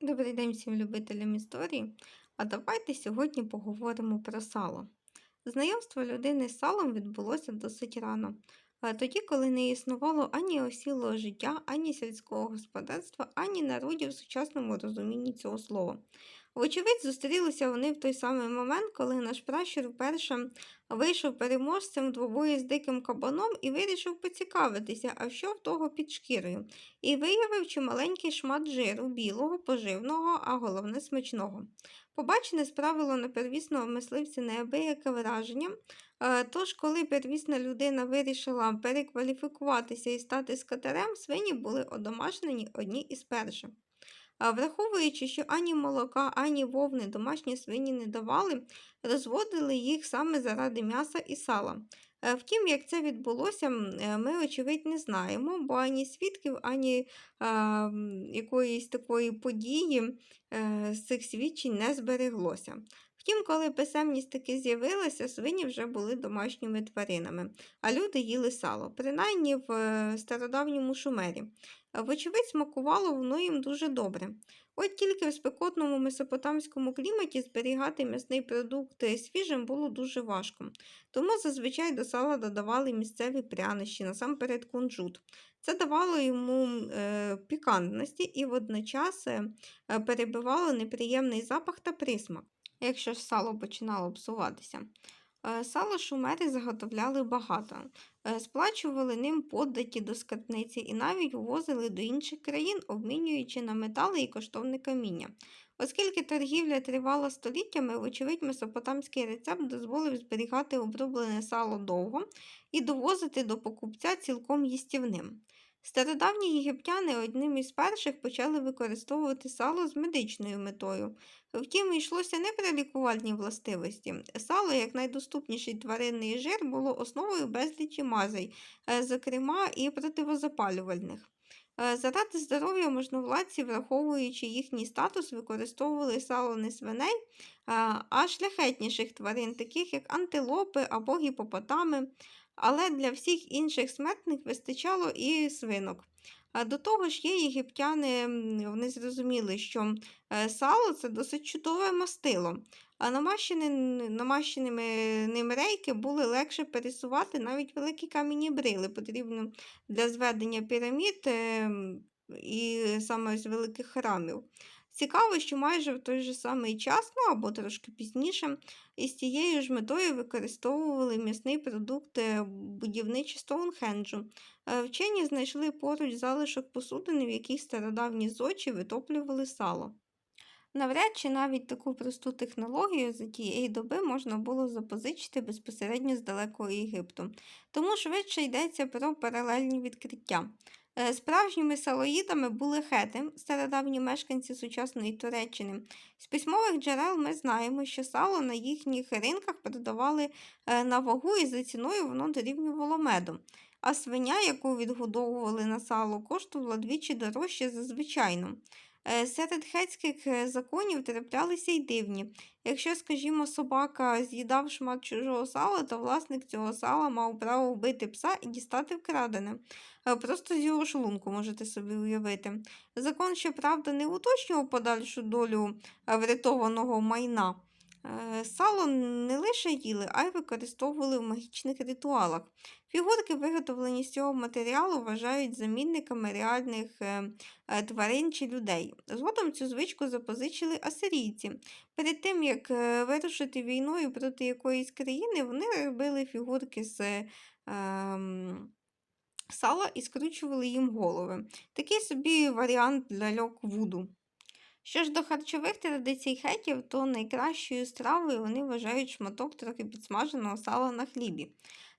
Добрий день всім любителям історії. А давайте сьогодні поговоримо про сало. Знайомство людини з салом відбулося досить рано, тоді, коли не існувало ані осілого життя, ані сільського господарства, ані народів в сучасному розумінні цього слова. Вочевидь, зустрілися вони в той самий момент, коли наш пращур вперше вийшов переможцем в двобої з диким кабаном і вирішив поцікавитися, а що в того під шкірою, і виявив чималенький шмат жиру, білого, поживного, а головне смачного. Побачене справило на первісного мисливця неабияке враження. Е, Тож, коли первісна людина вирішила перекваліфікуватися і стати скотарем, свині були одомашнені одні із перших. Враховуючи, що ані молока, ані вовни домашні свині не давали, розводили їх саме заради м'яса і сала. Е, Втім, як це відбулося, е, ми, очевидь, не знаємо, бо ані свідків, ані е, якоїсь такої події е, з цих свідчень не збереглося. Втім, коли писемність таки з'явилася, свині вже були домашніми тваринами, а люди їли сало, принаймні в е, стародавньому шумері. Вочевидь, смакувало воно їм дуже добре. От тільки в спекотному месопотамському кліматі зберігати м'ясний продукт е, свіжим було дуже важко. Тому зазвичай до сала додавали місцеві прянощі, насамперед кунжут. Це давало йому е, пікантності і водночас перебивало неприємний запах та присмак, якщо ж сало починало псуватися. Е, Сало шумери заготовляли багато, е, сплачували ним поддаті до скарбниці і навіть увозили до інших країн, обмінюючи на метали і коштовне каміння. Оскільки торгівля тривала століттями, вочевидь, месопотамський рецепт дозволив зберігати оброблене сало довго і довозити до покупця цілком їстівним. Стародавні єгиптяни одним із перших почали використовувати сало з медичною метою. Втім, йшлося не про лікувальні властивості. Сало, як найдоступніший тваринний жир, було основою безлічі мазей, е, зокрема і противозапалювальних. Е, Заради здоров'я можновладці, враховуючи їхній статус, використовували сало не свиней, а а шляхетніших тварин, таких як антилопи або гіпопотами, але для всіх інших смертних вистачало і свинок. До того ж, є єгиптяни, вони зрозуміли, що е, сало це досить чудове мастило, а намащені, намащеними ним рейки були легше пересувати навіть великі кам'яні брили, потрібно для зведення пірамід е, і саме з великих храмів. Цікаво, що майже в той же самий час, ну або трошки пізніше, із тією ж метою використовували м'ясний продукт е, будівничі Стоунхенджу. Е, Вчені знайшли поруч залишок посудини, в якій стародавні зодчі витоплювали сало. Навряд чи навіть таку просту технологію за тієї доби можна було запозичити безпосередньо з далекого Єгипту, тому швидше йдеться про паралельні відкриття. Е, Справжніми салоїдами були хети, стародавні мешканці сучасної Туреччини. З письмових джерел ми знаємо, що сало на їхніх ринках продавали е, на вагу і за ціною воно дорівнювало меду. А свиня, яку відгодовували на сало, коштувала двічі дорожче за звичайну. Е, Серед хетських е, законів траплялися й дивні. Якщо, скажімо, собака з'їдав шмат чужого сала, то власник цього сала мав право вбити пса і дістати вкрадене. Е, Просто з його шлунку можете собі уявити. Закон, щоправда, не уточнював подальшу долю врятованого майна. Сало не лише їли, а й використовували в магічних ритуалах. Фігурки, виготовлені з цього матеріалу, вважають замінниками реальних е, е, тварин чи людей. Згодом цю звичку запозичили асирійці. Перед тим, як е, вирушити війною проти якоїсь країни, вони робили фігурки з ем, сала і скручували їм голови. Такий собі варіант ляльок вуду. Що ж до харчових традицій хетів, то найкращою стравою вони вважають шматок трохи підсмаженого сала на хлібі.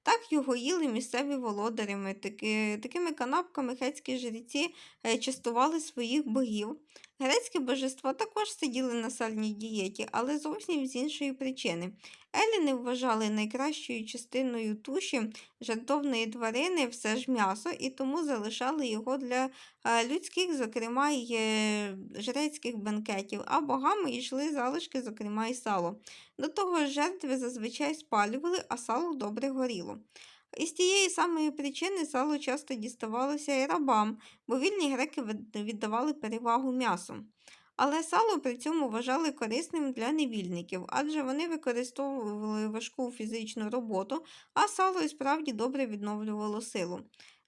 Так його їли місцеві володарями. Таки, такими канапками хетські жреці е, частували своїх богів. Грецькі божества також сиділи на сальній дієті, але зовсім з іншої причини. Еліни вважали найкращою частиною туші жартовної тварини все ж м'ясо, і тому залишали його для е, людських, зокрема й е, жрецьких бенкетів, а богами йшли залишки, зокрема й сало. До того ж жертви зазвичай спалювали, а сало добре горіло. Із тієї самої причини сало часто діставалося і рабам, бо вільні греки віддавали перевагу м'ясу. Але сало при цьому вважали корисним для невільників, адже вони використовували важку фізичну роботу, а сало і справді добре відновлювало силу.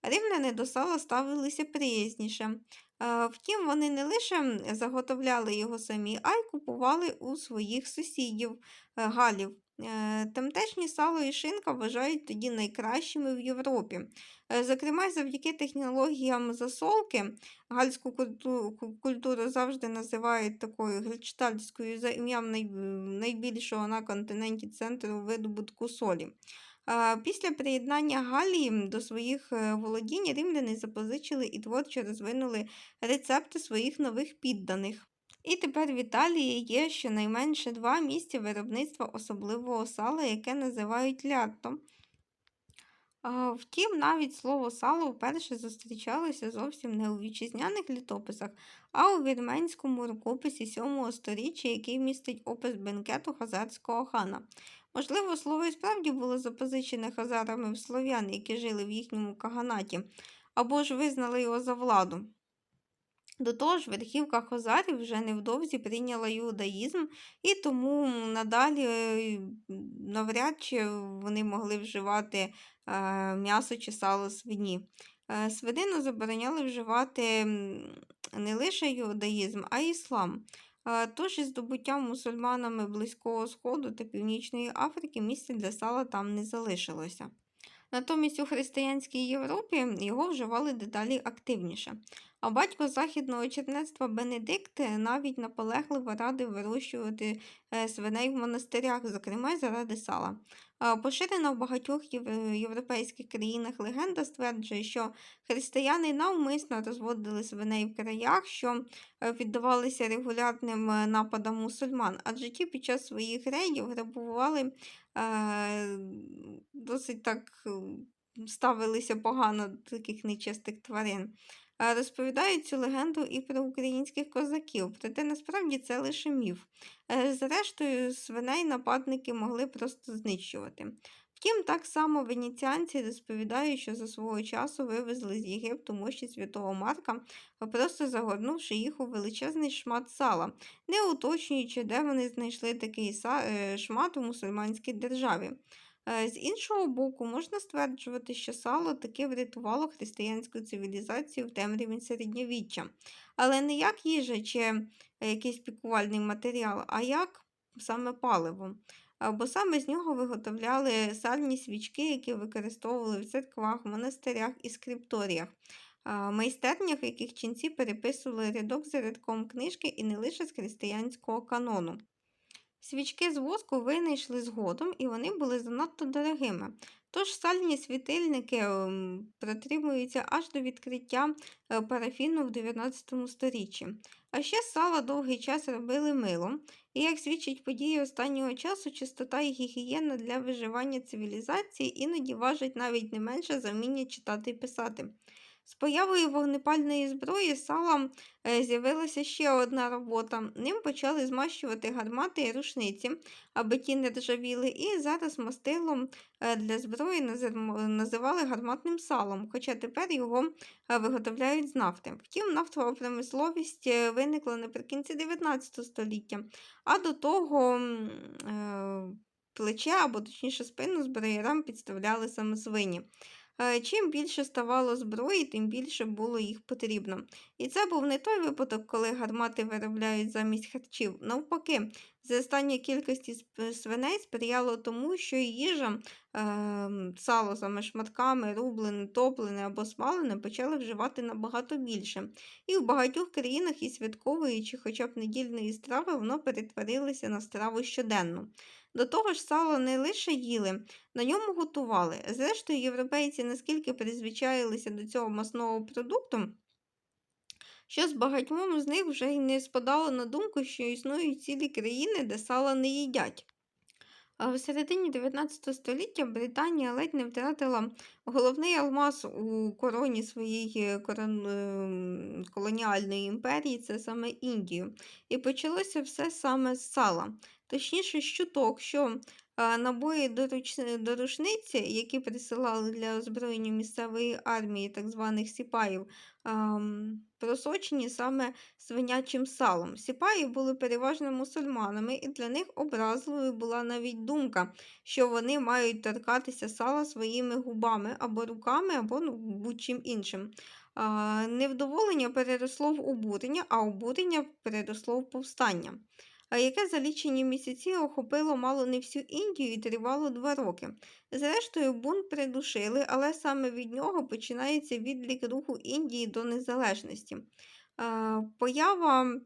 Римляни до сала ставилися приязніше. Е, Втім, вони не лише заготовляли його самі, а й купували у своїх сусідів, е, галів. Е, Тамтешні сало і шинка вважають тоді найкращими в Європі. Зокрема, завдяки технологіям засолки гальську культуру завжди називають такою гельштальтською за ім'ям найбільшого на континенті центру видобутку солі. Після приєднання Галії до своїх е, володінь римляни запозичили і творчо розвинули рецепти своїх нових підданих. І тепер в Італії є щонайменше два місця виробництва особливого сала, яке називають лятто. Втім, навіть слово сало вперше зустрічалося зовсім не у вітчизняних літописах, а у вірменському рукописі 7 сторіччя, який містить опис бенкету хазарського хана. Можливо, слово і справді було запозичене хазарами в слов'ян, які жили в їхньому каганаті, або ж визнали його за владу. До того ж, верхівка хозарів вже невдовзі прийняла іудаїзм, і тому надалі е, навряд чи вони могли вживати е, м'ясо чи сало свині. Е, Свинину забороняли вживати не лише іудаїзм, а й іслам. Тож із здобуттям мусульманами Близького Сходу та Північної Африки місця для сала там не залишилося. Натомість у християнській Європі його вживали дедалі активніше. А батько західного чернецтва Бенедикт е, навіть наполегливо радив вирощувати е, свиней в монастирях, зокрема заради сала. Поширена в багатьох європейських країнах легенда стверджує, що християни навмисно розводили свиней в краях, що е, піддавалися регулярним е, нападам мусульман, адже ті під час своїх рейдів грабували е, досить так е, ставилися погано до таких нечистих тварин. Е, Розповідають цю легенду і про українських козаків, проте насправді це лише міф. Е, Зрештою, свиней нападники могли просто знищувати. Втім, так само венеціанці розповідають, що за свого часу вивезли з Єгипту мощі святого Марка, просто загорнувши їх у величезний шмат сала, не уточнюючи, де вони знайшли такий е, шмат у мусульманській державі. Е, З іншого боку, можна стверджувати, що сало таки врятувало християнську цивілізацію в темряві середньовіччя, але не як їжа чи е, якийсь пікувальний матеріал, а як саме паливо. Бо саме з нього виготовляли сальні свічки, які використовували в церквах, монастирях і скрипторіях, майстернях, яких ченці переписували рядок за рядком книжки і не лише з християнського канону. Свічки з воску винайшли згодом, і вони були занадто дорогими. Тож сальні світильники ем, протримуються аж до відкриття е, парафіну в 19 сторіччі. А ще сала довгий час робили мило, і, як свідчать події останнього часу, чистота і гігієна для виживання цивілізації іноді важать навіть не менше за вміння читати і писати. З появою вогнепальної зброї з салом е, з'явилася ще одна робота. Ним почали змащувати гармати і рушниці, аби ті не ржавіли, і зараз мастилом е, для зброї називали гарматним салом, хоча тепер його е, виготовляють з нафти. Втім, нафтова промисловість виникла наприкінці 19 століття, а до того плече або точніше спину зброярам підставляли саме свині. Е, Чим більше ставало зброї, тим більше було їх потрібно. І це був не той випадок, коли гармати виробляють замість харчів. Навпаки, зростання кількості свиней сприяло тому, що їжа, ем, сало саме шматками, рублене, топлене або смалене почали вживати набагато більше. І в багатьох країнах і святкової чи хоча б недільної страви воно перетворилося на страву щоденну. До того ж, сало не лише їли, на ньому готували. Зрештою, європейці наскільки призвичаїлися до цього масного продукту, що з багатьмом з них вже й не спадало на думку, що існують цілі країни, де сала не їдять. А в середині 19 століття Британія ледь не втратила головний алмаз у короні своєї корон... ем, колоніальної імперії, це саме Індію. І почалося все саме з сала. Точніше, з чуток, що набої до, рушниці, які присилали для озброєння місцевої армії, так званих сіпаїв, просочені саме свинячим салом. Сіпаї були переважно мусульманами, і для них образливою була навіть думка, що вони мають торкатися сала своїми губами або руками, або ну, будь-чим іншим. Невдоволення переросло в обурення, а обурення переросло в повстання, яке за лічені місяці охопило мало не всю Індію і тривало два роки. Зрештою, бунт придушили, але саме від нього починається відлік руху Індії до незалежності. Поява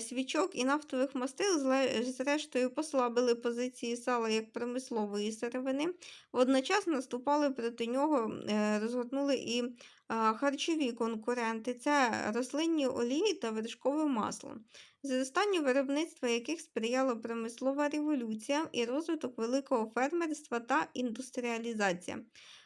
свічок і нафтових мастил зрештою послабили позиції сала як промислової сировини. Водночас наступали проти нього, е, розгорнули і харчові конкуренти це рослинні олії та вершкове масло, зростання виробництва яких сприяла промислова революція і розвиток великого фермерства та індустріалізація.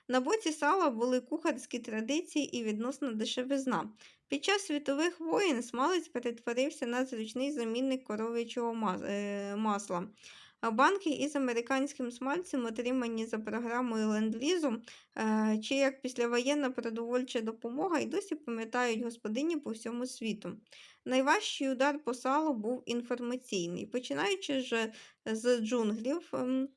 На боці сала були кухарські традиції і відносна дешевизна. Під час світових воєн смалець перетворився на зручний замінник коров'ячого е, масла. Банки із американським смальцем, отримані за програмою ленд-лізу, е, чи як післявоєнна продовольча допомога, і досі пам'ятають господині по всьому світу. Найважчий удар по салу був інформаційний, починаючи ж з джунглів. ем,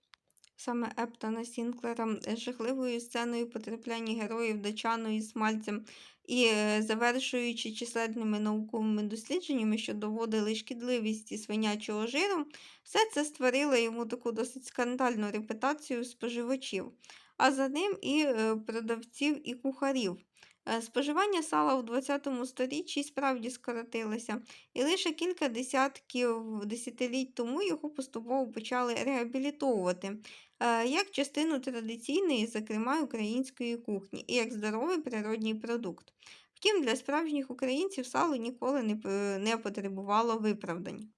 Саме Ептона Сінклера е, жахливою сценою потрапляння героїв до чану із смальцем і е, завершуючи численними науковими дослідженнями, що доводили шкідливість свинячого жиру, все це створило йому таку досить скандальну репутацію споживачів, а за ним і е, продавців і кухарів. Е, Споживання сала в 20 сторіччі справді скоротилося, і лише кілька десятків десятиліть тому його поступово почали реабілітовувати як частину традиційної, зокрема української кухні, і як здоровий природній продукт. Втім, для справжніх українців сало ніколи не, не потребувало виправдань.